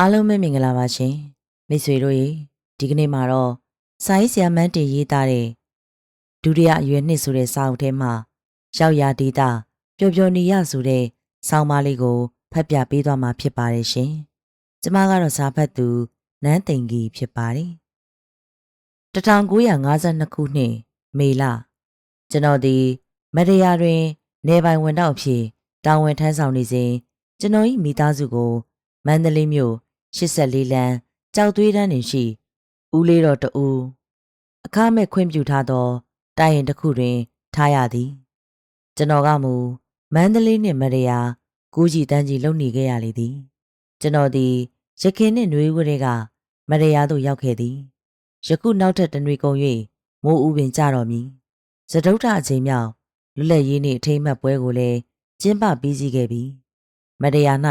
အားလုံးပဲမင်္ဂလာပါရှင်မိတ်ဆွေတို့ရေဒီကနေ့မှာတော့စာရေးဆရာမန်းတင်ရေးသားတဲ့ဒုတိယအရွယ်နှစ်ဆိုတဲ့စာအုပ်ထဲမှာရောက်ရာဒေတာပျော်ပျော်နေရဆိုတဲ့ဆောင်းပါးလေးကိုဖတ်ပြပေးသွားမှာဖြစ်ပါတယ်ရှင်ကျမကတော့စာဖတ်သူနန်းသိန်ကြီးဖြစ်ပါတယ်1952ခုနှစ်မေလကျွန်တော်ဒီမရယာတွင် နေပိုင်ဝန်တော့ဖြစ်တာဝန်ထမ်းဆောင်နေစဉ်ကျွန်တော်၏မိသားစုကိုမန္တလေးမြို့ 84လမ်းကြောက်သွေးတန်းတွင်ရှိဦးလေးတော်တူအခမဲ့ခွင့်ပြုထားသောတိုင်ရင်တစ်ခုတွင် ထားရသည် ကျွန်တော်ကမူမန္တလေးနှင့်မရယာကိုကြီးတန်းကြီးလုံနေခဲ့ရလေသည် ကျွန်တော်သည်ရခင်နှင့်နှွေးဝတွေကမရယာသို့ရောက်ခဲ့သည်ယခုနောက်ထပ်တနွေကုန်၍မိုးဥပင်ကြတော်မူစတုထအချိန်မြောက်လွတ်လပ်ရေးနှင့်အထိမ်းအမှတ်ပွဲကိုလည်းကျင်းပပြီးစီးခဲ့ပြီမရယာ၌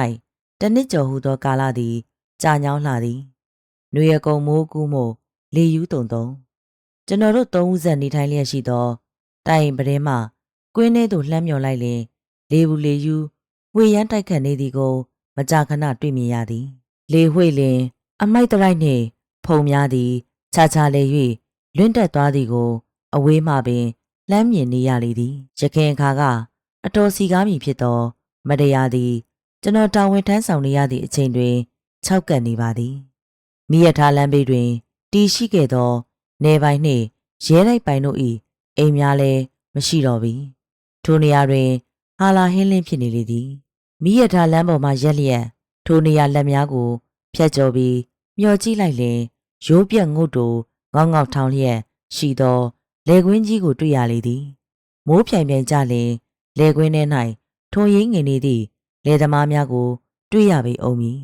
တနစ်ကျော်ဟူသောကာလသည် ကြာညောင်းလှသည်။နှွေရကုံမိုးကူးမို့လေယူးတုံတုံကျွန်တော်တို့သုံးဦးဆက်နေထိုင်လျက်ရှိသောတိုင်ပတဲမှကွင်းထဲသို့လှမ်းမြော်လိုက်လင်လေဘူးလေယူးဝေရမ်းတိုက်ခတ်နေသည်ကို မကြာခဏတွေ့မြင်ရသည်။လေဝှေ့လင် အမိုက်တရိုက်နှင့် ဖုံများသည်ခြားခြားလေ၍လွင့်တက်သွားသည်ကို အဝေးမှပင်လှမ်းမြင်နေရလေသည်။ရခင်အခါကအတော်စီကားမည်ဖြစ်သော မတရားသည် ကျွန်တော်တာဝန်ထမ်းဆောင်နေရသည့်အချိန်တွင် ခြောက်ကပ်နေပါသည်မိရထားလမ်းဘေးတွင်တီရှိခဲ့သောနေပိုင်နှင့်ရဲလိုက်ပိုင်တို့၏အိမ်များလည်းမရှိတော့ပြီထိုနေရာတွင်ဟာလာဟင်းလင်းဖြစ်နေလေသည်မိရထားလမ်းပေါ်မှရက်လျက်ထိုနေရာလက်များကိုဖြတ်ကျော်ပြီးမျောကြည့်လိုက်လင်ရိုးပြက်ငုတ်တူငေါငေါထောင်လျက်ရှိသောလေကွင်းကြီးကိုတွေ့ရလေသည်မိုးပြိုင်ပြိုင်ကြလင်လေကွင်းထဲ၌ထုံရင်းငင်နေသည့်လေသမားများကို တွေ့ရပေအောင်မည်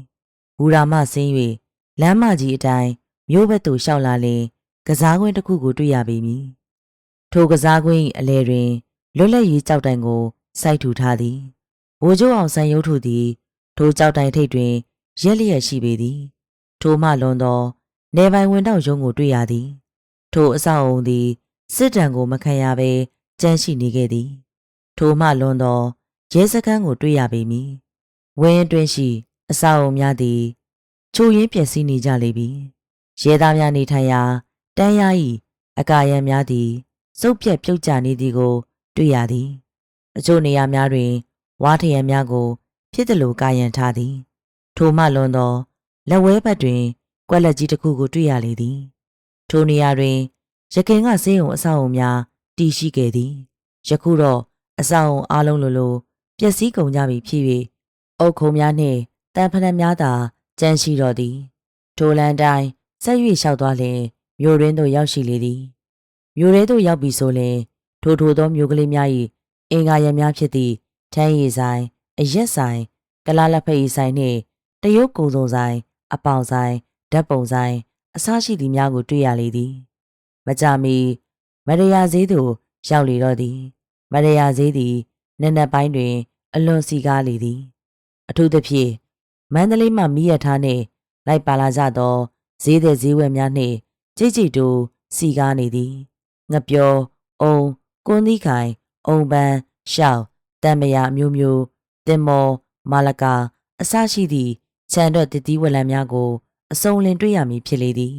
ဘူရာမဆင်း၍လမ်းမကြီးအတိုင်းမြို့ဘက်သို့လျှောက်လာလင်ကစားကွင်းတစ်ခုကိုတွေ့ရပေမည်ထိုကစားကွင်းအလဲတွင်လွတ်လပ်ရေးကြောက်တိုင်ကိုစိုက်ထူထားသည်ဘိုးကျိုးအောင်ဆန်ရုပ်ထုသည်ထိုကြောက်တိုင်ထိပ်တွင်ရက်လျက်ရှိပေသည်ထိုမှလွန်သောနေပိုင်ဝင်တော့ရုံးကိုတွေ့ရသည်ထိုအဆောက်အုံသည်စစ်တံကိုမခံရဘဲကြမ်းရှိနေခဲ့သည်ထိုမှလွန်သောရဲစခန်းကိုတွေ့ရပေမည်ဝင်းအတွင်းရှိ အဆောက်အုံများသည်ချိုရင်းပျက်စီးနေကြလေပြီရဲသားများနေထိုင်ရာတန်းရ၏အကာရံများသည်စုပ်ပြက်ပြုတ်ကျနေသည်ကို တွေ့ရသည် အချို့နေရာများတွင် ဝါထရံများကို ဖြစ်သလိုကာယံထားသည် ထိုမှလွန်သောလက်ဝဲဘက်တွင် ကွက်လက်ကြီးတစ်ခုကိုတွေ့ရလေသည် ထိုနေရာတွင်ရခင်ကဆေးရုံအဆောက်အုံများတည်ရှိခဲ့သည်ယခုတော့အဆောက်အုံအားလုံးလိုလိုပျက်စီးကုန်ကြပြီဖြစ်၍အုတ်ခုံများနှင့် တန်ဖနက်များသာကြမ်းရှိတော်သည်ထိုလန်တိုင်းဆက်၍လျှောက်သွားလျင်မြို့ရင်းသို့ရောက်ရှိလေသည်မြို့ရဲသို့ရောက်ပြီဆိုလျင်ထိုထိုသောမြို့ကလေးများ၏အင်္ဂါရများဖြစ်သည့်ထန်းရည်ဆိုင်အရက်ဆိုင်ကလာလက်ဖက်ရည်ဆိုင်နှင့်တရုတ်ကုံစုံဆိုင်အပေါင်ဆိုင်ဓာတ်ပုံဆိုင်အစရှိသည့်များကိုတွေ့ရလေသည်မကြမီမရယာဈေးသို့ရောက်လေတော့သည်မရယာဈေးသည်နက်နက်ပိုင်းတွင် အလွန်စီကားလေသည် အထူးသဖြင့် မန္တလေးမှမိရထားနှင့်လိုက်ပါလာကြသောဈေးတဲ့ဈေးဝယ်များနှင့်ကြိတ်ကြိတ်တို့စီကားနေသည်ငပြောအုံကွန်းသီးခိုင်အုံပန်းရှောက်တံမယာမျိုးမျိုးတင်မော်မာလကာအစရှိသည့်ခြံတော့တတိဝလံများကို အစုံလင်တွေ့ရမည်ဖြစ်လေသည်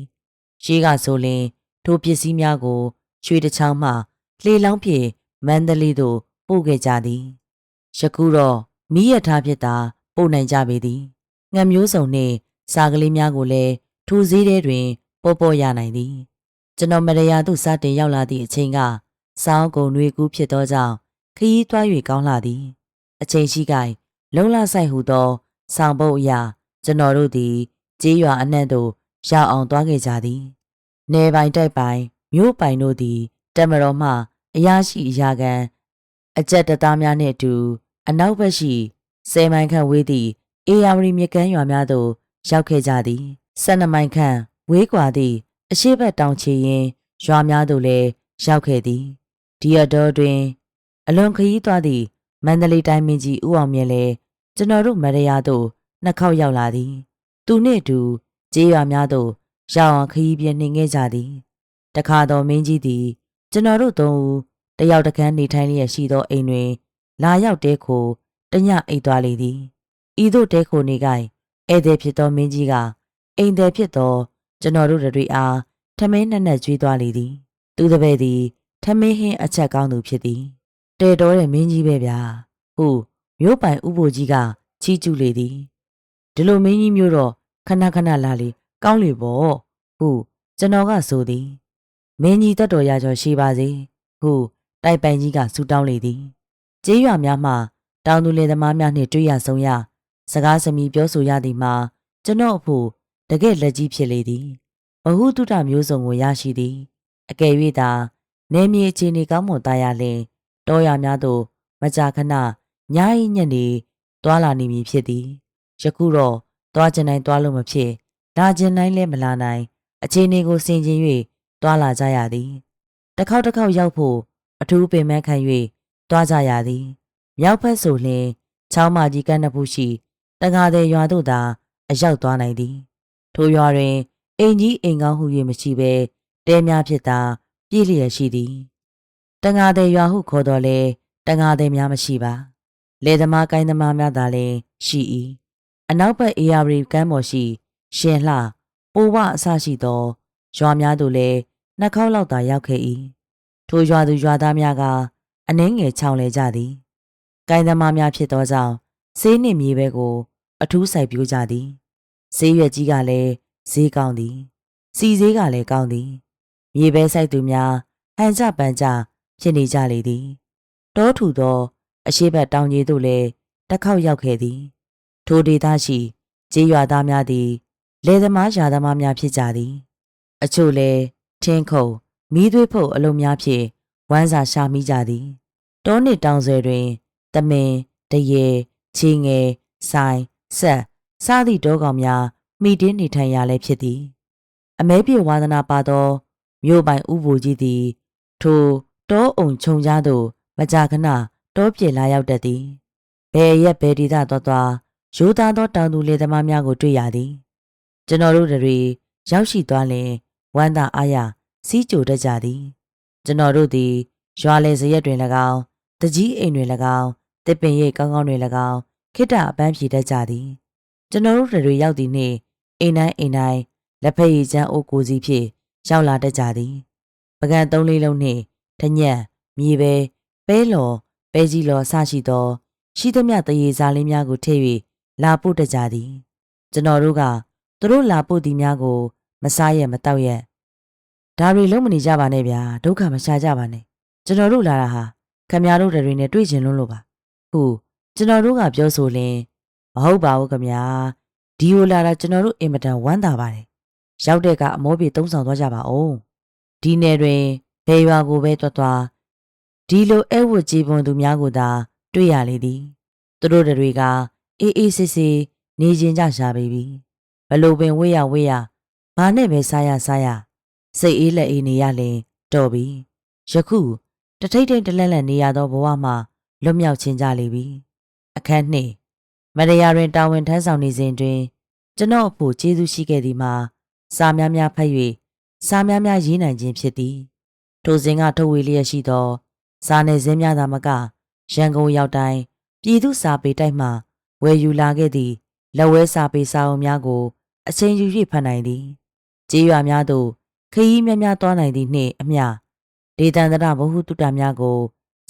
ရှိကဆိုလင်ထိုပစ္စည်းများကိုရွှေတချောင်းမှလှေလောင်းဖြင့်မန္တလေးသို့ပို့ခဲ့ကြသည်ယခုတော့မိရထားဖြစ်တာပို့နိုင်ကြပေသည် ငှက်မျိုးစုံနှင့်စားကလေးများကိုလည်းထိုစည်းထဲတွင် ပေါ်ပေါ်ရနိုင်သည် ကျွန်တော်မရယာသို့စတင်ရောက်လာသည့်အချိန်ကစောင်းကုန်တွေကူးဖြစ်သောကြောင့်ခရီးသွား၍ကောင်းလာသည် အချိန်ရှိကိုင်လုံလဆိုင်ဟုသောဆောင်ပုတ်အရာ ကျွန်တော်တို့သည်ကြေးရွာအနှံ့သို့ရောက်အောင်သွားခဲ့ကြသည်နေပိုင်တိုက်ပိုင်မြို့ပိုင်တို့သည်တမတော်မှအရာရှိအရာခံအကြက်တသားများနှင့်အတူ အနောက်ဘက်ရှိဆယ်မိုင်ခန့်ဝေးသည့် အေယာဝတီမြကမ်းရွာများသို့ရောက်ခဲ့ကြသည်12မိုင်ခန့်ဝေးကွာသည့်အရှိဘက်တောင်ချေရင်ရွာများသို့လည်းရောက်ခဲ့သည်ဒီအတော်တွင် အလွန်ခရီးသွားသည့်မန္တလေးတိုင်းမင်းကြီးဦးအောင်မြင့်လည်းကျွန်တော်တို့မရယာသို့နှစ်ခေါက်ရောက်လာသည် သူနှင့်အတူကျေးရွာများသို့ရောက်အောင်ခရီးပြင်းနှင်ခဲ့ကြသည်တခါတော်မင်းကြီးသည် ကျွန်တော်တို့သုံးဦးတယောက်တကန်းနေထိုင်လျက်ရှိသောအိမ်တွင် လာရောက်တဲခိုတညအိတ်သွားလေသည် ဤသို့တဲခိုနေကိုင်ဧည့်သည်ဖြစ်သောမင်းကြီးကအိမ်သည်ဖြစ်သောကျွန်တော်တို့တွေအားထမင်းနဲ့နဲ့ကျွေးသွားလေသည် သူတပည့်သည်ထမင်းဟင်းအချက်ကောင်းသူဖြစ်သည်တဲတော်တဲ့မင်းကြီးပဲဗျာဟုမြို့ပိုင်ဥပိုလ်ကြီးကချီးကျူးလေသည်ဒီလိုမင်းကြီးမျိုးတော့ခဏခဏလာလေကောင်းလေပေါ့ဟုကျွန်တော်ကဆိုသည်မင်းကြီးတတ်တော်ရကျော်ရှိပါစေဟုတိုက်ပိုင်ကြီးကဆူတောင်းလေသည်ကျေးရွာများမှတောင်သူလယ်သမားများနှင့်တွေ့ရဆုံးရ စကားစမီပြောဆိုရသည်မှာကျွန်တော်အဖို့တကယ်လက်ကြီးဖြစ်လေသည်ဘဟုတုတမျိုးစုံကိုရရှိသည်အကယ်၍သာနေမြေအခြေအနေကောင်းမွန်သားရလင်တောရများသို့မကြာခဏညအိညက်နေတွာလာနေမည်ဖြစ်သည်ယခုတော့တွားကျင်တိုင်းတွားလို့မဖြစ်လာကျင်တိုင်းလည်းမလာနိုင်အခြေအနေကိုစင်ကျင်၍တွာလာကြရသည်တစ်ခေါက်တစ်ခေါက်ရောက်ဖို့အထူးပင်မခံ၍တွားကြရသည်မြောက်ဖက်ဆိုလျှင်ချောင်းမကြီးကန်းနှစ်ဖူးရှိ တကားတဲ့ရွာတို့သာအရောက်သွားနိုင်သည် ထိုရွာတွင်အိမ်ကြီးအိမ်ကောင်းဟု၍မရှိဘဲတဲများဖြစ်သာပြည့်လျက်ရှိသည်တငါတဲ့ရွာဟုခေါ်တော်လဲတငါတဲ့များမရှိပါလေသမားကိုင်းသမားများသာလည်းရှိ၏အနောက်ဘက်အေယာရီကမ်းပေါ်ရှိ ရှင်လှပိုဝအဆရှိသောရွာများသို့လည်းနှစ်ခေါက်လောက်သာရောက်ခဲ့၏ထိုရွာသူရွာသားများကအနှင်းငယ်ချောင်းလဲကြသည်ကိုင်းသမားများဖြစ်သောကြောင့်ဆေးနှင့်မြေပဲကို အထူးစိုက်ပျိုးကြသည်ဆေးရွက်ကြီးကလည်းဈေးကောင်းသည်စီဈေးကလည်းကောင်းသည်မြေပဲစိုက်သူများဟန်ကြပန်ကြဖြစ်နေကြလေသည်တောထူသော အရှိဘက်တောင်ကြီးသို့လည်းတစ်ခေါက်ရောက်ခဲ့သည် ထိုဒေသရှိကျေးရွာသားများသည်လယ်သမားယာသမားများဖြစ်ကြသည် အချို့လည်းထင်းခုံမီးသွေးဖုတ်အလုံးများဖြင့်ဝမ်းစာရှာမိကြသည် တောနှင့်တောင်ဆွဲတွင်တမင်တရေချီငယ်ဆိုင် ဆက်စသည့်တောကောင်များမိတင်းနေထိုင်ရလဲဖြစ်သည် အမဲပြေဝါသနာပါသောမြို့ပိုင်ဥဘူကြီးသည် ထိုတောအုံခြုံကြားသို့မကြာခဏတောပြေလာရောက်တတ်သည်ဘယ်ရက်ဘယ်ဒီသာတော်တော်ရိုးသားသောတောင်သူလေသမားများကိုတွေ့ရသည် ကျွန်တော်တို့တွေရောက်ရှိသွားလျင်ဝမ်းသာအားရစီးကြိုတတ်ကြသည် ကျွန်တော်တို့သည်ရွာလေစရက်တွင်၎င်းတကြီးအိမ်တွင်၎င်းတစ်ပင်ရိပ်ကောင်းကောင်းတွင်၎င်း ခိတ္တအပန်းဖြေတတ်ကြသည်ကျွန်တော်တို့တွေရောက်သည်နှင့်အိမ်တိုင်းအိမ်တိုင်းလက်ဖက်ရည်ချမ်းအိုးကိုစီဖြင့်ရောက်လာတတ်ကြသည်ပကံသုံးလေးလုံးနှင့်တညက်မြေပဲပဲလော်ပဲကြီးလော်အစရှိသော ရှိသမျှတရေစားလေးများကိုထည့်၍လာပို့တတ်ကြသည် ကျွန်တော်တို့ကသူတို့လာပို့သည်များကို မစားရမတောက်ရဒါတွေလုံးမနေကြပါနဲ့ဗျာဒုက္ခမရှာကြပါနဲ့ကျွန်တော်တို့လာတာဟာခမရတို့တွေနဲ့တွေ့ချင်လွန်းလို့ပါဟုတ် ကျွန်တော်တို့ကပြောဆိုလင်မဟုတ်ပါဘူးခမညာဒီကိုလာတာကျွန်တော်တို့အင်မတန်ဝမ်းသာပါတယ်ရောက်တဲ့ကအမောပြေသုံးဆောင်သွားကြပါဦးဒီနယ်တွင်ဘယ်ရွာကိုပဲတွားတွားဒီလိုအဲဝတ်ကြီးပွန်သူများကိုသာ တွေ့ရလေသည်သူတို့တွေကအေးအေးဆေးဆေးနေခြင်းကြရှာပေပြီဘလို့ပင်ဝေးရဝေးရဘာနဲ့ပဲစားရစားရစိတ်အေးလက်အေးနေရလင်တော်ပြီယခုတထိတ်ထိတ်တလက်လက်နေရသောဘဝမှာလွတ်မြောက်ခြင်းကြလေပြီ အခန်းနှစ်မရယာတွင်တာဝန်ထမ်းဆောင်နေစဉ်တွင် ကျွန်တော်အဖို့ကျေးဇူးရှိခဲ့သည်မှာစာများများဖတ်၍စာများများရေးနိုင်ခြင်းဖြစ်သည်ထိုစဉ်ကထုတ်ဝေလျက်ရှိသောစာနယ်ဇင်းများသာမကရန်ကုန်ရောက်တိုင်းပြည်သူစာပေတိုက်မှဝယ်ယူလာခဲ့သည့်လက်ဝဲစာပေစာအုပ်များကို အချိန်ယူ၍ဖတ်နိုင်သည်ကျေးရွာများသို့ခရီးများများသွားနိုင်သည့်နှင့်အမျှဒေသန္တရဘဟုတုတများကို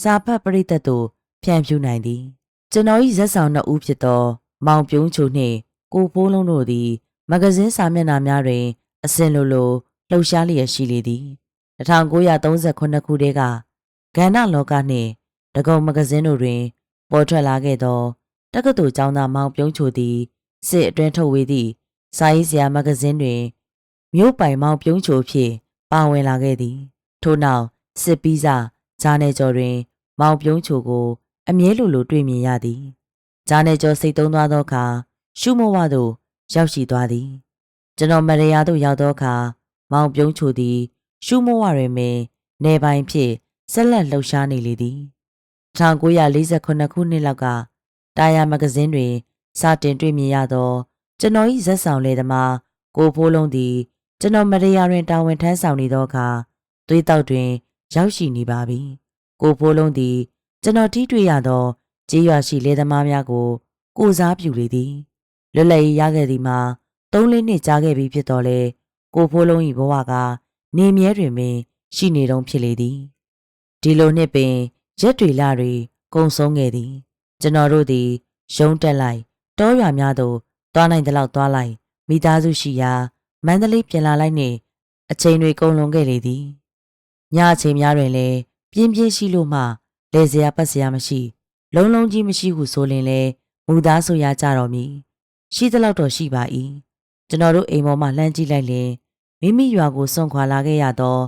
စာဖတ်ပရိသတ်သို့ဖြန့်ဖြူးနိုင်သည် ကျွန်တော်၏ဇက်ဆောင်နှစ်ဦးဖြစ်သော မောင်ပြုံးချိုနှင့်ကိုဖိုးလုံးတို့သည် မဂဇင်းစာမျက်နှာများတွင် အစဉ်လိုလိုလှုပ်ရှားလျက်ရှိလေသည်1938ခုတည်းကကဏ္ဍလောကနှင့်တကုံမဂဇင်းတို့တွင် ပေါ်ထွက်လာခဲ့သောတက္ကသိုလ်ကျောင်းသားမောင်ပြုံးချိုသည်စစ်အတွင်းထုတ်ဝေသည့်စာရေးဆရာမဂဇင်းတွင်မြို့ပိုင်မောင်ပြုံးချိုဖြင့်ပါဝင်လာခဲ့သည် ထို့နောက်စစ်ပီးစာဂျာနယ်ကျော်တွင် မောင်ပြုံးချိုကို အမြဲလိုလိုတွေ့မြင်ရသည်ဂျာနယ်ကျော်စိတ်သုံးသွားသောအခါရှုမဝသို့ရောက်ရှိသွားသည်ကျွန်တော်မရယာသို့ရောက်သောအခါမောင်ပြုံးချိုသည် ရှုမဝတွင်ပင်နေပိုင်ဖြင့်ဆက်လက်လှုပ်ရှားနေလေသည်1948ခုနှစ်လောက်ကတာယာမဂဇင်းတွင်စတင်တွေ့မြင်ရသော ကျွန်တော်၏ဇက်ဆောင်လေသမားကိုဖိုးလုံးသည်ကျွန်တော်မရယာတွင်တာဝန်ထမ်းဆောင်နေသောအခါသွေးတောက်တွင် ရောက်ရှိနေပါပြီကိုဖိုးလုံးသည် ကျွန်တော်ထိတွေ့ရသောကြေးရွာရှိလေသမားများကိုကိုစားပြုလေသည်လွတ်လပ်ရေးရခဲ့သည်မှာသုံးလေးနှစ်ကြာခဲ့ပြီဖြစ်တော်လဲကိုဖိုးလုံး၏ဘဝကနေမြဲတွင်ပင်ရှိနေတုံးဖြစ်လေသည်ဒီလိုနှစ်ပင်ရက်တွေလတွေကုံဆုံးခဲ့သည် ကျွန်တော်တို့သည်ရုံးတက်လိုက်တောရွာများသို့သွားနိုင်သလောက်သွားလိုက်မိသားစုရှိရာမန္တလေးပြန်လာလိုက်နှင့်အချိန်တွေကုန်လွန်ခဲ့လေသည်ညအချိန်များတွင်လည်းပြင်းပြင်းရှိလို့မှ လေစရာပတ်စရာမရှိ လုံးလုံးကြီးမရှိဟုဆိုရင်လည်းမူသားဆိုရကြတော်မူရှိသလောက်တော့ရှိပါ၏ကျွန်တော်တို့အိမ်ပေါ်မှလှမ်းကြည့်လိုက်လျင်မိမိရွာကိုစွန့်ခွာလာခဲ့ရသော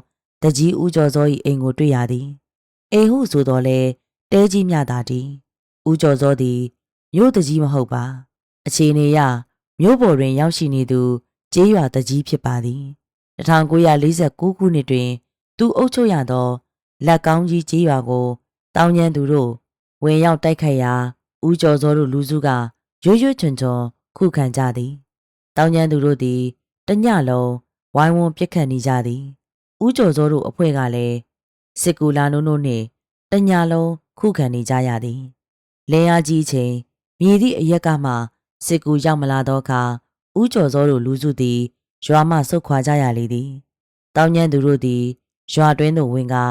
တကြီးဦးကျော်စော၏အိမ်ကိုတွေ့ရသည်အိမ်ဟုဆိုတော်လဲတဲကြီးမြတာသည်ဦးကျော်စောသည်မြို့တကြီးမဟုတ်ပါ အခြေအနေရမြို့ပေါ်တွင် ရောက်ရှိနေသူကျေးရွာတကြီးဖြစ်ပါသည်1949ခုနှစ်တွင် သူအုပ်ချုပ်ရသောလက်ကောင်းကြီးကျေးရွာကို တောင်ညံသူတို့ဝင်ရောက်တိုက်ခိုက်ရာဦးကျော်စောတို့လူစုကရွရွချွန်ချွန်ခုခံကြသည်တောင်ညံသူတို့သည်တညလုံးဝိုင်းဝန်းပစ်ခတ်နေကြသည်ဦးကျော်စောတို့အဖွဲ့ကလည်းစစ်ကူလာနိုးနိုးနှင့်တညလုံးခုခံနေကြရသည်လင်းအားကြီးချိန်မြည်သည့်အရက်ကမှစစ်ကူရောက်မလာသောအခါဦးကျော်စောတို့လူစုသည်ရွာမှဆုတ်ခွာကြရလေသည်တောင်ညံသူတို့သည်ရွာတွင်းသို့ဝင်ကာ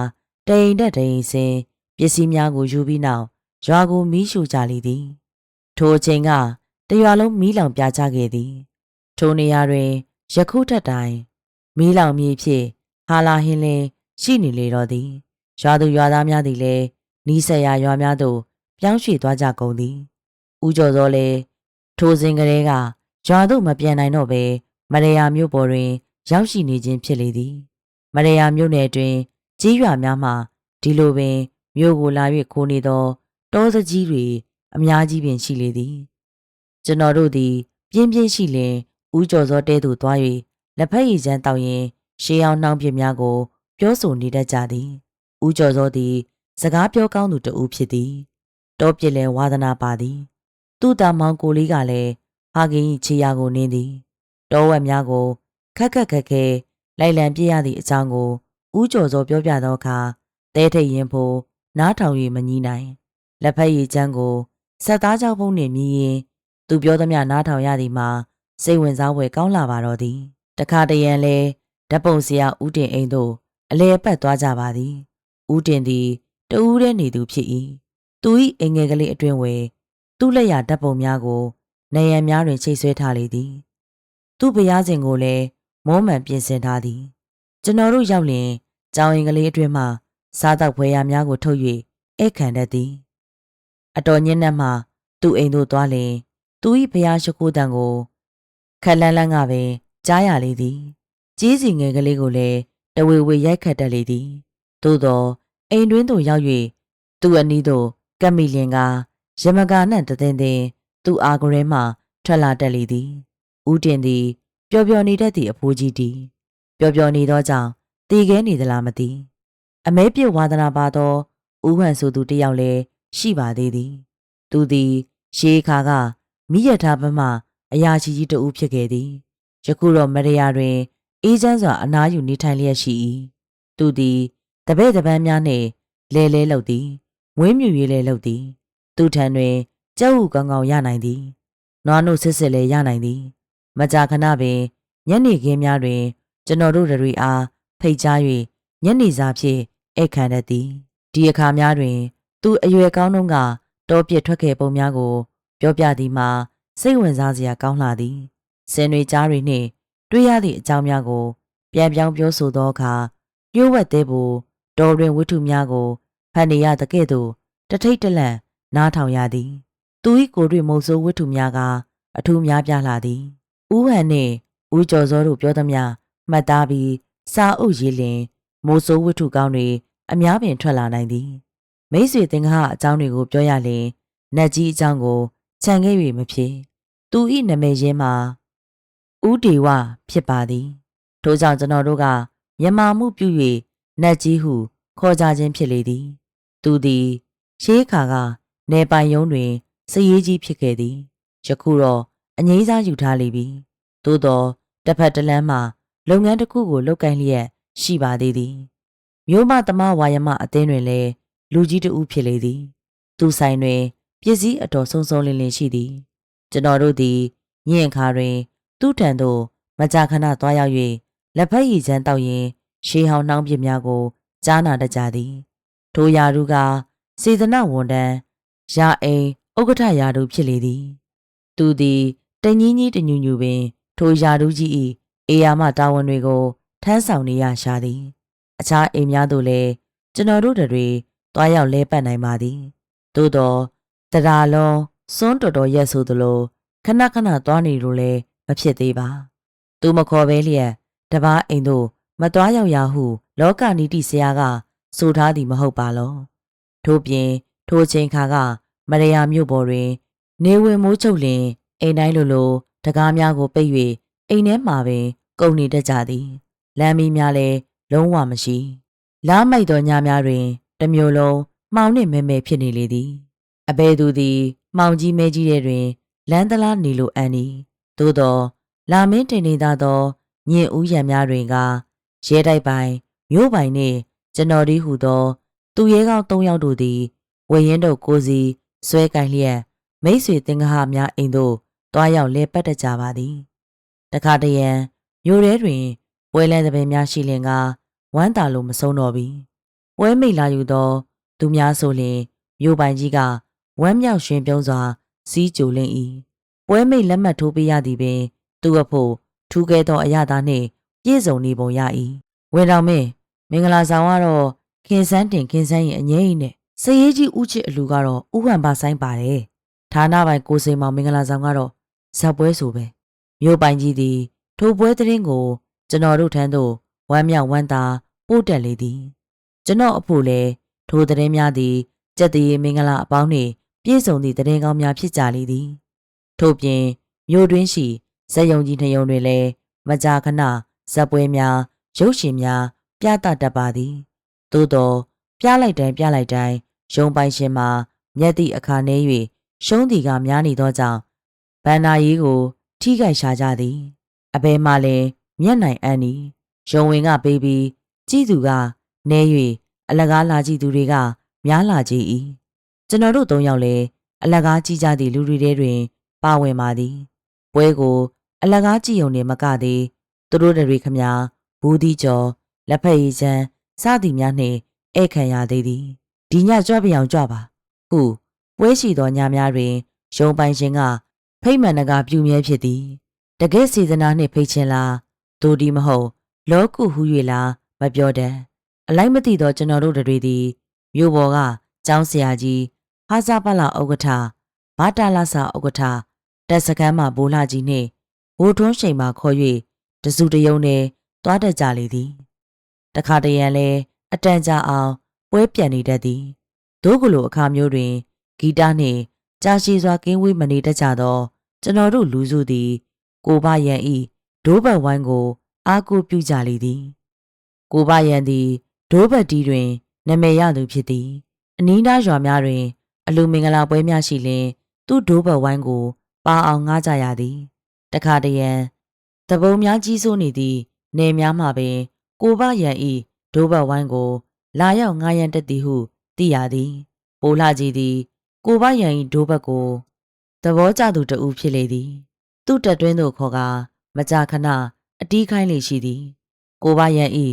တိန်တက်တိန်စင် ပစ္စည်းများကိုယူပြီးနောက်ရွာကိုမီးရှို့ကြလေသည် ထိုအချိန်ကတရွာလုံးမီးလောင်ပြာကျခဲ့သည် ထိုနေရာတွင်ယခုထက်တိုင်မီးလောင်မြေဖြင့်ဟာလာဟင်းလင်းရှိနေလေတော့သည်ရွာသူရွာသားများသည်လည်းနီးစပ်ရာရွာများသို့ပြောင်းရွှေ့သွားကြကုန်သည်ဦးကျော်စောလည်းထိုစဉ်ကလေးကရွာသို့မပြန်နိုင်တော့ဘဲမရယာမြို့ပေါ်တွင် ရောက်ရှိနေခြင်းဖြစ်လေသည် မရယာမြို့နယ်တွင်ကြီးရွာများမှဒီလိုပင် မြို့ကိုလာ၍ခိုးနေသောတောစကြီးတွေအများကြီးပင်ရှိလေသည်ကျွန်တော်တို့သည် ပြင်းပြင်းရှိလင်ဦးကျော်စောတဲသို့သွား၍လက်ဖက်ရည်ချမ်းတောက်ရင်ရှေးအောင်နှောင်းပြများကို ပြောဆိုနေတတ်ကြသည်ဦးကျော်စောသည် စကားပြောကောင်းသူတဦးဖြစ်သည်တောပြစ်လဲဝါသနာပါသည်သူ့တာမောင်ကိုလေးကလည်းဟာကင်း၏ခြေရာကိုနင်းသည်တောဝက်များကိုခက်ခက်ခက်ခဲလိုက်လံပြည့်ရသည့်အကြောင်းကိုဦးကျော်စောပြောပြသောအခါတဲထိတ်ရင်ဖို့ နားထောင်၍မငီးနိုင်လက်ဖက်ရည်ချမ်းကိုဆက်သားကြောက်ဖုံးနှင့်မြည်ရင်သူပြောသမျှနားထောင်ရသည်မှာစိတ်ဝင်စားဖွယ်ကောင်းလာပါတော့သည်တခါတရံလဲဓပုံစရာဦးတင်အိမ်သို့အလဲပတ်သွားကြပါသည်ဦးတင်သည်တဦးတည်းနေသူဖြစ်၏သူ၏အိမ်ငယ်ကလေးအတွင်ဝယ်သူ့လက်ရဓပုံများကိုနေရန်များတွင်ချိတ်ဆွဲထားလေသည် သူ့ဘုရားရှင်ကိုလည်းမောမှန်ပြင်ဆင်ထားသည် ကျွန်တော်တို့ရောက်လျင်ကြောင်ရင်ကလေးအတွင်မှ စားတော့ဖွယ်ရများကိုထုတ်၍ဧခံတတ်သည်အတော်ညင်းနှက်မှသူ့အိမ်သို့သွားလျင်သူ၏ဘုရားရှိခိုးတံကိုခက်လန်းလန်းကပင်ကြားရလေသည်ကြီးစီငယ်ကလေးကိုလည်းတဝေဝေရိုက်ခတ်တတ်လေသည်သို့သောအိမ်တွင်းသို့ရောက်၍သူ့အနီးသို့ကပ်မိလင်ကရမကာနှံ့တသင်သင်သူ့အာကရဲမှထွက်လာတတ်လေသည်ဦးတင်သည်ပျော်ပျော်နေတတ်သည့်အဖိုးကြီးသည်ပျော်ပျော်နေသောကြောင့်တည်ခဲနေသလားမသိ အမဲပြစ်ဝါဒနာပါသောဦးဟန်ဆိုသူတယောက်လည်းရှိပါသေးသည် သူသည်ရှေးခါကမိရထားဘမှအရာရှိကြီးတဦးဖြစ်ခဲ့သည်ယခုတော့မရယာတွင်အေးချမ်းစွာအနားယူနေထိုင်လျက်ရှိ၏သူသည်တပည့်တပန်းများနှင့်လဲလဲလုပ်သည်မွေးမြူရေးလဲလုပ်သည် သူထံတွင်ကြက်ဥကောင်းကောင်းရနိုင်သည်နွားနို့စစ်စစ်လည်းရနိုင်သည် မကြာခဏပင်ညနေခင်းများတွင် ကျွန်တော်တို့တွေအားဖိတ်ကြား၍ညနေစာဖြင့် ဧည့်ခံတတ်သည်ဒီအခါများတွင် သူအရွယ်ကောင်းတုန်းကတောပြစ်ထွက်ခဲ့ပုံများကို ပြောပြသည်မှာစိတ်ဝင်စားစရာကောင်းလှသည်ဆင်တွေကြားတွေနှင့် တွေ့ရသည့်အကြောင်းများကို ပြန်ပြောင်းပြောဆိုသောအခါလျှို့ဝှက်သေးဖို့တော်တွင်ဝတ္ထုများကိုဖန်နေရတဲ့ကဲ့သို့တထိတ်တလန့်နားထောင်ရသည် သူ၏ကိုယ်တွေ့မုံဆိုးဝတ္ထုများကအထူးများပြားလာသည်ဥဟန်နှင့်ဦးကျော်စောတို့ပြောသမျှမှတ်သားပြီးစာအုပ်ရေးလင် မိုးဆိုးဝတ္ထုကောင်းတွေအများပင်ထွက်လာနိုင်သည်မိတ်ဆွေသင်္ကားအကြောင်းတွေကိုပြောရလျင်နတ်ကြီးအကြောင်းကိုခြံခဲ့၍မဖြစ်သူ၏နာမည်ရင်းမှာဦးဒေဝဖြစ်ပါသည်ထို့ကြောင့်ကျွန်တော်တို့ကမြမာမှုပြု၍နတ်ကြီးဟု ခေါ်ကြခြင်းဖြစ်လေသည် သူသည်ရှေးခါကနေပိုင်ယုံတွင်စည်ရေးကြီးဖြစ်ခဲ့သည်ယခုတော့အငိမ့်စားယူထားလိမ့်ပြီသို့တော့တစ်ဖက်တစ်လမ်းမှလုပ်ငန်းတစ်ခုကိုလုပ်ကိုင်လျက် ရှိပါသေးသည်မြို့မသမဝါယမအသင်းတွင်လည်းလူကြီးတဦးဖြစ်လေသည် သူဆိုင်တွင်ပစ္စည်းအတော်ဆုံးဆုံးလင်းလင်းရှိသည် ကျွန်တော်တို့သည်ညင်ခါတွင် သူ့ထံသို့မကြာခဏသွားရောက်၍လက်ဖက်ရည်ချမ်းတောက်ရင်ရှေးဟောင်းနှောင်းပြစ်များကိုကြားနာတတ်ကြသည်ထိုယာရုကစေတနာဝန်တန်းရာအိမ်ဥက္ကဋ္ဌယာရုဖြစ်လေသည် သူသည်တညီးကြီးတညူညူပင် ထိုယာရုကြီး၏အေယာမတာဝန်တွေကို ထမ်းဆောင်နေရရှာသည် အခြားအိမ်များသို့လည်းကျွန်တော်တို့တွေတွားရောက်လဲပတ်နိုင်ပါသည်သို့တော့တရာလုံးစွန်းတော်တော်ရက်ဆိုသလိုခဏခဏသွားနေလို့လည်းမဖြစ်သေးပါသူမခေါ်ပဲလျက်တပားအိမ်သို့မတွားရောက်ရဟု လောကနီတိဆရာကဆိုထားသည်မဟုတ်ပါလောထို့ပြင်ထိုချိန်ခါကမရယာမြို့ပေါ်တွင် နေဝင်မိုးချုပ်လင်အိမ်တိုင်းလိုလိုတကားများကိုပိတ်၍အိမ်ထဲမှာပင်ကုန်နေတတ်ကြသည် လမ်းမီးများလည်းလုံးဝမရှိလားမိုက်သောညများတွင်တစ်မျိုးလုံးမှောင်နှင့်မဲမဲဖြစ်နေလေသည်အဘဲသူသည်မှောင်ကြီးမဲကြီးတဲ့တွင်လန်းတလားနေလိုအန်သည်သို့သောလာမင်းတင်နေသာသောညင်ဦးရံများတွင်ကရဲတိုက်ပိုင်မြို့ပိုင်နှင့်ကျွန်တော်ဒီဟုသော သူရဲကောင်း၃ယောက်တို့သည်ဝရင်တို့ကိုစီဆွဲကင်လျက်မိတ်ဆွေတင်ကဟများအိမ်သို့တွားရောက်လဲပတ်တတ်ကြပါသည်တခါတရံမြို့ထဲတွင် ပွဲလဲသပင်များရှိလင်ကဝမ်းတာလို့မဆုံးတော့ပြီပွဲမိတ်လာယူသော သူများဆိုလျင်မြို့ပိုင်ကြီးကဝမ်းမြောက်ရွှင်ပြုံးစွာစီးကြိုလင်း၏ပွဲမိတ်လက်မှတ်ထိုးပေးရသည်ပင် သူ့အဖို့ထူးကဲသောအရသာနှင့်ပြည့်စုံနေပုံရ၏ဝင်တော်မင်းမင်္ဂလာဆောင်ကတော့ခင်စန်းတင်ခင်စန်းရဲ့အငိမ့်နဲ့စရေးကြီးဦးချစ်အလူကတော့ဥဟန်ပါဆိုင်ပါတယ်ဌာနပိုင်ကိုစိန်မောင်မင်္ဂလာဆောင်ကတော့ဇက်ပွဲဆိုပဲမြို့ပိုင်ကြီးသည်ထိုပွဲသတင်းကို ကျွန်တော်တို့ထံသို့ဝမ်းမြောက်ဝမ်းသာပို့တက်လေသည် ကျွန်တော်အဖို့လည်းထိုသတင်းများသည်ကြက်တည်မင်္ဂလာအပေါင်းနှင့်ပြည့်စုံသည့်သတင်းကောင်းများဖြစ်ကြလေသည် ထို့ပြင်မြို့တွင်းရှိဇက်ယုံကြီးနှယုံတွင်လည်းမကြာခဏဇက်ပွဲများရုပ်ရှင်များ ပြသတတ်ပါသည်သို့သောပြလိုက်တိုင်းပြလိုက်တိုင်းရုံပိုင်ရှင်မှာမျက်သည့်အခါနှဲ၍ရှုံးသည်ကများနေသောကြောင့်ဗန္နာရီကို ထိခိုက်ရှာကြသည်အဘဲမှလည်း မျက်နိုင်အန်ဤရုံဝင်ကပေးပြီးကြည်သူကနဲ၍အလကားလာကြည့်သူတွေကများလာကြ၏ကျွန်တော်တို့သုံးယောက်လည်းအလကားကြည့်ကြသည့်လူတွေထဲတွင် ပါဝင်ပါသည်ပွဲကို အလကားကြည့်ုံနှင့်မကသေးသူတို့တွေခမဘူးဒီကျော်လက်ဖက်ရည်ချမ်းစသည်များနှင့်ဧည့်ခံရသေးသည်ဒီညကြွပြောင်ကြွပါဟုပွဲရှိသောညများတွင်ရုံပိုင်ရှင်က ဖိတ်မှန်တကာပြူမြဲဖြစ်သည်တကယ်စေတနာနှင့်ဖိတ်ခြင်းလား ဒိုဒီမဟုတ်လောကုဟု၍လားမပြောတတ်အလိုက်မသိသောကျွန်တော်တို့တွေသည်မြို့ပေါ်ကကျောင်းဆရာကြီးဟာဇာပလာဥက္ကဋ္ဌဘာတာလာစာဥက္ကဋ္ဌတက်စကမ်းမှဘိုးလာကြီးနှင့်ဘိုးထွန်းရှိန်မှခေါ်၍တစုတယုံနဲ့တွားတက်ကြလေသည်တခါတရံလဲအတန်ကြာအောင်ပွဲပြန်နေတတ်သည်ဒို့ကလိုအခါမျိုးတွင်ဂီတနှင့်ကြာရှည်စွာကင်းဝေးမနေတတ်ကြသောကျွန်တော်တို့လူစုသည် ကိုဘရန်ဤ ဒိုးဘတ်ဝိုင်းကို အားကိုးပြုကြလေသည် ကိုဘရန်သည်ဒိုးဘတ်တီးတွင်နာမည်ရသူဖြစ်သည် အနီးနားရွာများတွင် အလူမင်္ဂလာပွဲများရှိလျင်သူ့ဒိုးဘတ်ဝိုင်းကို ပါအောင်ငှားကြရသည်တခါတရံတပုံများကြီးစိုးနေသည့်နေများမှပင် ကိုဘရန်ဤဒိုးဘတ်ဝိုင်းကို လာရောက်ငှားရန်တက်သည်ဟုသိရသည်ပိုလာကြီးသည် ကိုဘရန်ဤဒိုးဘတ်ကိုသဘောကျသူတဦးဖြစ်လေသည် သူ့တက်တွင်းသို့ခေါ်ကာ မကြာခဏအတီးခိုင်းလေရှိသည် ကိုဘရန်ဤ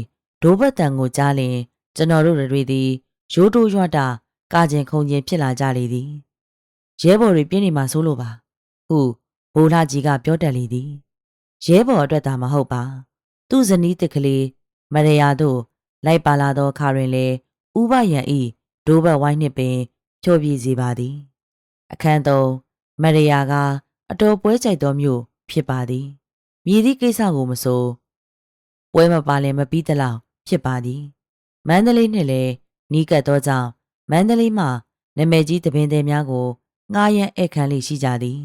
ဒိုးဘတ်တန်ကိုကြားလျင် ကျွန်တော်တို့တွေသည်ရိုးတိုးရွတာကာကျင်ခုန်ကျင်ဖြစ်လာကြလေသည်ရဲဘော်တွေပြင်းနေမှာစိုးလို့ပါဟုဘိုးလာကြီးကပြောတတ်လေသည်ရဲဘော်အတွက်သာမဟုတ်ပါ သူ့ဇနီးတစ်ကလေးမရယာတို့လိုက်ပါလာသောခါတွင်လေဥပယံဤဒိုးဘတ်ဝိုင်းနှင့်ပင်ဖြောပြစေပါသည်အခန်းသုံးမရယာကအတော်ပွဲကြိုက်သောမျိုးဖြစ်ပါသည် မြည်သည့်ကိစ္စကိုမဆိုပွဲမပါလည်းမပြီးသလောက်ဖြစ်ပါသည်မန္တလေးနှင့်လည်းနီးကပ်သောကြောင့်မန္တလေးမှနာမည်ကြီးတပင်သည်များကိုငှားရမ်းဧည့်ခံလေးရှိကြသည်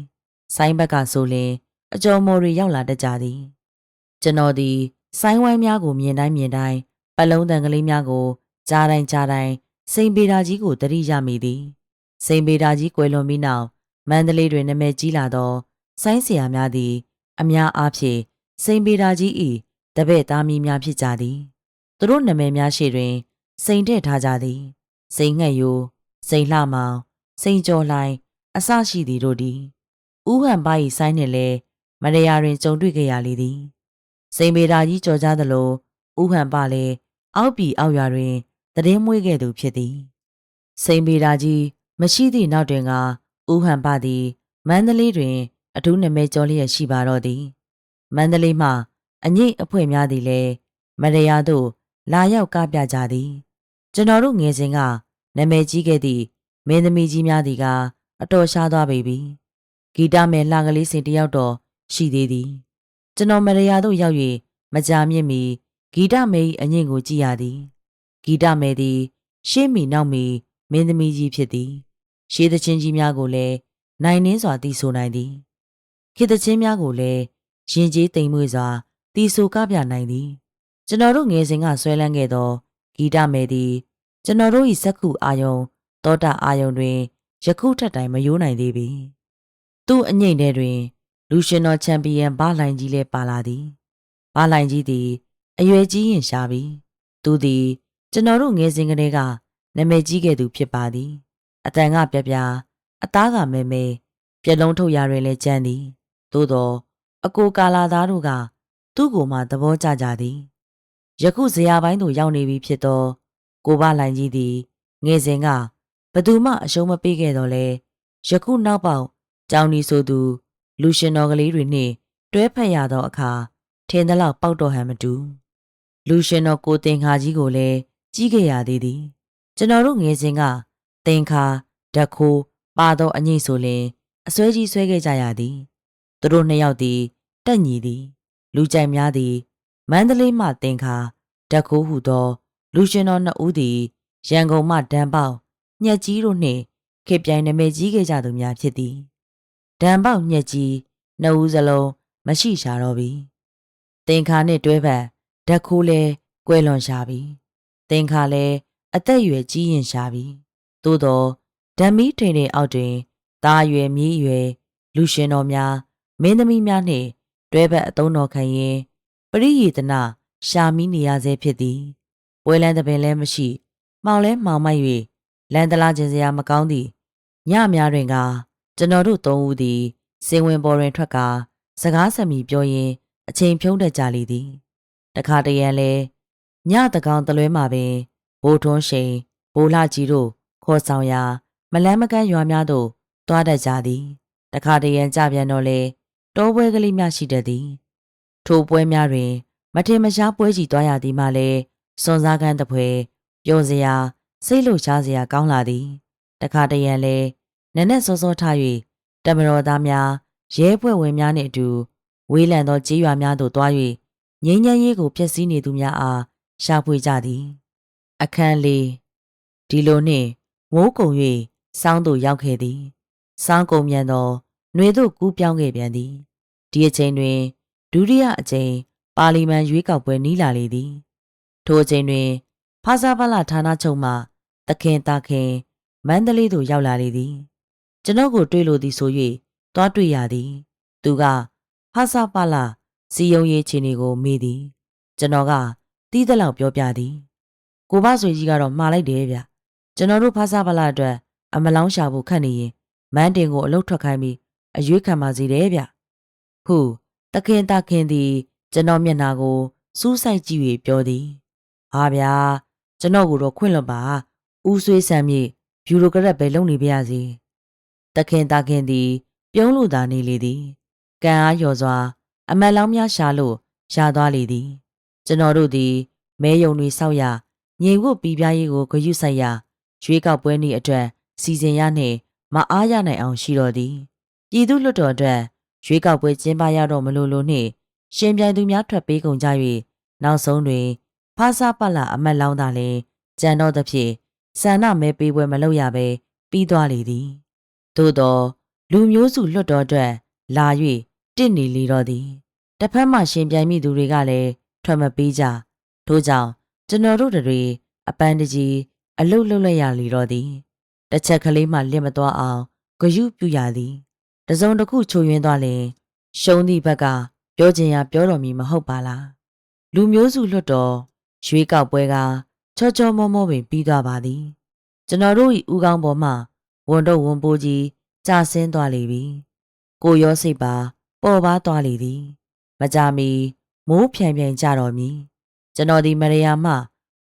ဆိုင်းဘက်ကဆိုလျင်အကျော်မော်တွေရောက်လာတတ်ကြသည်ကျွန်တော်သည်ဆိုင်းဝိုင်းများကိုမြင်တိုင်းမြင်တိုင်းပလုံးတန်ကလေးများကိုကြားတိုင်းကြားတိုင်းစိန်ပေတာကြီးကိုတတိရမိသည်စိန်ပေတာကြီးကွယ်လွန်ပြီးနောက်မန္တလေးတွင်နာမည်ကြီးလာသောဆိုင်းဆရာများသည် အများအားဖြင့်စိန်ပေတာကြီး၏တပည့်သားမီးများဖြစ်ကြသည်သူတို့နာမည်များရှိတွင် စိန်ထည့်ထားကြသည်စိန်ငှက်ယိုစိန်လှမောင်စိန်ကျော်လှိုင်အစရှိသည်တို့သည်ဥဟန်ပါ၏ဆိုင်းနှင့်လည်းမရယာတွင်ကြုံတွေ့ခဲ့ရလေသည်စိန်ပေတာကြီးကြော်ကြားသလိုဥဟန်ပလည်းအောက်ပြည်အောက်ရွာတွင်တည်င်းမွေးခဲ့သူဖြစ်သည်စိန်ပေတာကြီးမရှိသည့်နောက်တွင်ကဥဟန်ပသည်မန္တလေးတွင် အထူးနာမည်ကျော်လျက်ရှိပါတော့သည်မန္တလေးမှအငိတ်အဖွဲ့များသည်လည်းမရယာသို့လာရောက်ကားပြကြသည် ကျွန်တော်တို့ငယ်စဉ်ကနာမည်ကြီးခဲ့သည့်မင်းသမီးကြီးများသည်ကအတော်ရှားသွားပေပြီဂီတမယ်လှကလေးစင်တယောက်တော့ရှိသေးသည် ကျွန်တော်မရယာတို့ရောက်၍မကြာမြင့်မီဂီတမယ်၏အငိမ့်ကိုကြည့်ရသည်ဂီတမယ်သည် ရှေ့မီနောက်မီမင်းသမီးကြီးဖြစ်သည် ရှေးသချင်းကြီးများကိုလည်းနိုင်နှင်းစွာတီးဆိုနိုင်သည် ခေတ်သချင်းများကိုလည်းရင်ကျေးတိမ်မွေ့စွာတီးဆိုကားပြနိုင်သည် ကျွန်တော်တို့ငယ်စဉ်ကဆွဲလန်းခဲ့သောဂီတမယ်သည် ကျွန်တော်တို့၏စက္ခုအာယုံတောတာအာယုံတွင်ယခုထက်တိုင်မယိုးနိုင်သေးပြီသူ့အငိမ့်ထဲတွင် လူရှင်တော်ချန်ပီယံဘာလိုင်ကြီးလည်းပါလာသည်ဘာလိုင်ကြီးသည်အရွယ်ကြီးရင်ရှာပြီသူသည် ကျွန်တော်တို့ငယ်စဉ်ကတည်းကနာမည်ကြီးခဲ့သူဖြစ်ပါသည်အတန်ကပြပြအသားကမဲမဲပြက်လုံးထုတ်ရတွင်လည်းကြမ်းသည် သို့သောအကိုကာလာသားတို့ကသူ့ကိုမှသဘောကျကြသည်ယခုဇရာပိုင်းသို့ရောက်နေပြီဖြစ်သော ကိုဘလိုင်ကြီးသည်ငယ်စဉ်ကဘသူမှအရှုံးမပေးခဲ့တော့လဲယခုနောက်ပေါက်ကြောင်ဒီဆိုသူ လူရှင်တော်ကလေးတွေနှင့်တွဲဖက်ရသောအခါထင်သလောက်ပေါက်တော်ဟန်မတူလူရှင်တော်ကိုတင်ခါကြီးကိုလည်းကြီးခဲ့ရသေးသည် ကျွန်တော်တို့ငယ်စဉ်ကတင်ခါဓာတ်ခိုးပါသောအငိမ့်ဆိုလျင်အစွဲကြီးဆွဲခဲ့ကြရသည် သူတို့နှစ်ယောက်သည်တက်ညီသည် လူကြိုက်များသည်မန္တလေးမှတင်ခါဓာတ်ခိုးဟုသော လူရှင်တော်နှစ်ဦးသည်ရန်ကုန်မှဒံပေါက်ညက်ကြီးတို့နှင့်ခေပြိုင်နမဲကြီးခဲ့ကြသူများဖြစ်သည်ဒံပေါက်ညက်ကြီးနှစ်ဦးစလုံးမရှိရှာတော့ပြီတင်ခါနှင့်တွဲဖက်ဓာတ်ခိုးလဲကွဲလွန်ရှာပြီတင်ခါလဲအသက်အရွယ်ကြီးရင်ရှာပြီသို့တော့ဓမ္မီထိန်ထိန်အောက်တွင်သားရွယ်မြည်ရွယ်လူရှင်တော်များ မင်းသမီးများနှင့်တွဲဘက်အသုံးတော်ခံရင်ပရိယေတနာရှာမီးနေရဆဲဖြစ်သည်ပွဲလန်းတဲ့ပင်လည်းမရှိမှောင်လဲမှောင်မိုက်၍လန်တလားခြင်းစရာမကောင်းသည့်ညများတွင်ကကျွန်တော်တို့သုံးဦးသည်စင်ဝင်ပေါ်တွင်ထွက်ကစကားဆက်မီပြောရင်းအချိန်ဖြုံးတတ်ကြလေသည်တခါတရံလဲညတကောင်တလွဲမှာပင်ဘိုးထွန်းရှိန်ဘိုးလှကြီးတို့ခေါ်ဆောင်ရာ မလန်းမကန်းရွာများသို့သွားတတ်ကြသည်တခါတရံကြပြန်တော့လေ တောပွဲကလေးများရှိတတ်သည်ထိုပွဲများတွင် မထင်မရှားပွဲကြီးသွားရသည်မှလည်းစွန်စားကန်းတပွဲပျော်စရာစိတ်လှရှားစရာကောင်းလာသည်တခါတရံလဲနက်နက်စောစောထား၍တမတော်သားများရဲဖွဲ့ဝင်များနှင့်အတူဝေးလံသောကြေးရွာများသို့သွား၍ငိမ့်ချမ်းရေးကိုဖျက်ဆီးနေသူများအားရှာဖွေကြသည် အခန်းလေးဒီလိုနှင့်မိုးကုံ၍စောင်းသို့ရောက်ခဲ့သည်စောင်းကုံမြန်သောຫນွေသို့ကူးပြောင်းခဲ့ပြန်သည် ဒီအချိန်တွင်ဒုတိယအကြိမ်ပါလီမန်ရွေးကောက်ပွဲနီးလာလေသည် ထိုအချိန်တွင်ဖာစာပလဌာနချုပ်မှသခင်တာခင်မန္တလေးသို့ရောက်လာလေသည် ကျွန်ုပ်ကိုတွေ့လို့သည်ဆို၍တွားတွေ့ရသည် သူကဖာစာပလစီယုံရေးချင်းတွေကိုမေးသည် ကျွန်တော်ကတီးသလောက်ပြောပြသည် ကိုဘဆွေကြီးကတော့မှားလိုက်တယ်ဗျကျွန်တော်တို့ဖာစာပလအတွက်အမလောင်းရှာဖို့ခတ်နေရင်မန်းတင်ကိုအလုတ်ထွက်ခိုင်းပြီးအရွေးခံပါစီတယ်ဗျ ဟုတခင်တခင်သည်ကျွန်တော်မျက်နှာကိုစူးစိုက်ကြည့်၍ပြောသည်ဟာဗျာကျွန်တော်ကိုတော့ခွင့်လွတ်ပါဦးဆွေးဆမ်းမြေဘျူရိုကရက်ပဲလုပ်နေပါရစေတခင်တခင်သည် ပြုံးလို့သာနေလေသည်ကံအားလျော်စွာ အမတ်လောင်းများရှာလို့ရသွားလေသည် ကျွန်တော်တို့သည်မဲယုံတွေစောက်ရငြိမ်ဝတ်ပြီးပြားရေးကိုဂရုစိုက်ရရွေးကောက်ပွဲနေ့အတွက်စီစဉ်ရနှင့်မအားရနိုင်အောင်ရှိတော်သည်ပြည်သူ့လွှတ်တော်အတွက် ရွေးကောက်ပွဲကျင်းပရတော့မလို့လို့နှင့်ရှင်ပြိုင်သူများထွက်ပေးကုန်ကြ၍နောက်ဆုံးတွင်ဖားစားပတ်လာအမတ်လောင်းသာလျှင်ကြံတော့သဖြင့်ဆန္ဒမဲပေးပွဲမလုပ်ရဘဲပြီးသွားလေသည်သို့သောလူမျိုးစုလွတ်တော်အတွက်လာ၍တင့်နေလေတော့သည်တစ်ဖက်မှရှင်ပြိုင်မိသူတွေကလည်းထွက်မပေးကြထို့ကြောင့်ကျွန်တော်တို့တွေအပန်းတကြီးအလုတ်လုတ်လိုက်ရလေတော့သည်တစ်ချက်ကလေးမှလင့်မသွားအောင်ဂယုပြုရသည် တစုံတစ်ခုချိုယွင်းသွားလျင်ရှုံးသည့်ဘက်ကပြောချင်ရပြောတော်မူမဟုတ်ပါလားလူမျိုးစုလွတ်တော်ရွေးကောက်ပွဲကချောချောမောမောပင်ပြီးသွားပါသည် ကျွန်တော်တို့၏ဥကောင်းပေါ်မှဝန်တော့ဝန်ပိုးကြီးကြာဆင်းသွားလေပြီကိုရောစိတ်ပါ ပေါ်ပါသွားလေသည် မကြမီမိုးဖြန်ပြန်ကြတော်မူကျွန်တော်ဒီမရယာမှ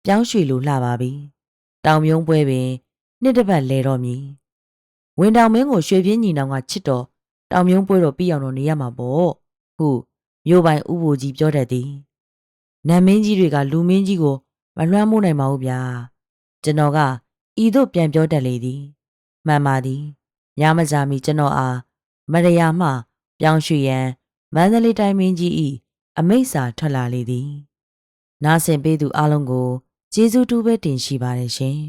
ပြောင်းရွှေ့လိုလှပါပြီတောင်မြုံပွဲပင် နှစ်တစ်ပတ်လဲတော်မူဝင်တောင်မင်းကိုရွှေပြင်းညီနောင်ကချစ်တော် တောင်မြုံပွဲတော့ပြီးအောင်တော့နေရမှာပေါ့ဟုမြို့ပိုင်ဥပိုလ်ကြီးပြောတတ်သည်နတ်မင်းကြီးတွေကလူမင်းကြီးကိုမလွှမ်းမိုးနိုင်ပါဘူးဗျာကျွန်တော်ကဤသို့ပြန်ပြောတတ်လေသည်မှန်ပါသည်ညမကြမီကျွန်တော်အားမရယာမှပြောင်းရွှေ့ရန်မန္တလေးတိုင်းမင်းကြီး၏အမိန့်စာထွက်လာလေသည်နားဆင်ပေးသူအလုံးကိုကျေးဇူးတူးပဲတင်ရှိပါတယ်ရှင်